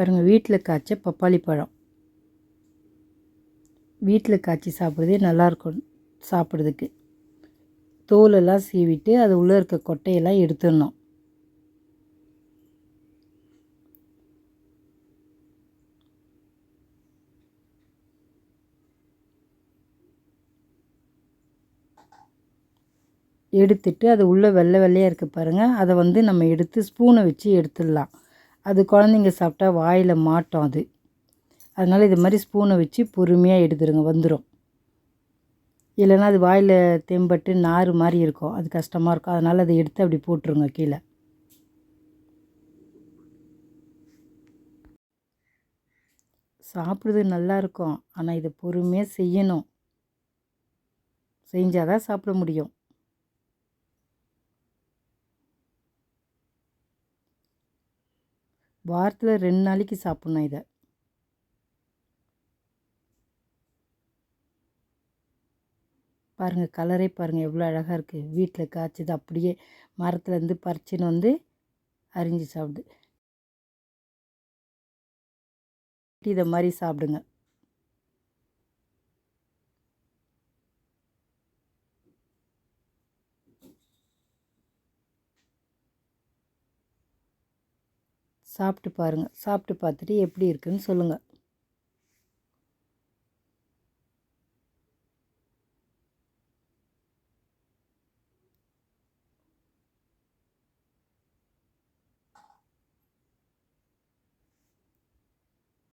பாருங்கள் வீட்டில் காய்ச்ச பப்பாளி பழம். வீட்டில் காய்ச்சி சாப்பிட்றதே நல்லாயிருக்கும் சாப்பிட்றதுக்கு. தோலெல்லாம் சீவிட்டு அது உள்ளே இருக்க கொட்டையெல்லாம் எடுத்துடணும். எடுத்துட்டு அது உள்ளே வெள்ளை வெள்ளையாக இருக்குது பாருங்கள் அதை வந்து நம்ம எடுத்து ஸ்பூனை வச்சு எடுத்துடலாம். அது குழந்தைங்க சாப்பிட்டா வாயில் மாட்டோம் அது. அதனால் இது மாதிரி ஸ்பூனை வச்சு பொறுமையாக எடுத்துருங்க வந்துடும் இல்லைன்னா அது வாயில் தெம்பட்டு நார் மாதிரி இருக்கும். அது கஷ்டமாக இருக்கும். அதனால் அதை எடுத்து அப்படி போட்டுருங்க கீழே. சாப்பிட்றது நல்லாயிருக்கும் ஆனால் இதை பொறுமையாக செய்யணும். செஞ்சால் தான் சாப்பிட முடியும். வாரத்தில் ரெண்டு நாளைக்கு சாப்பிட்ணும் இதை. பாருங்கள் கலரே பாருங்கள் எவ்வளோ அழகாக இருக்குது வீட்டில் காய்ச்சது அப்படியே மரத்துலேருந்து பறிச்சுன்னு வந்து அரிஞ்சு சாப்பிடுது இதை மாதிரி சாப்பிடுங்க. சாப்பிட்டு பாருங்கள் சாப்பிட்டு பார்த்துட்டு எப்படி இருக்குதுன்னு சொல்லுங்கள்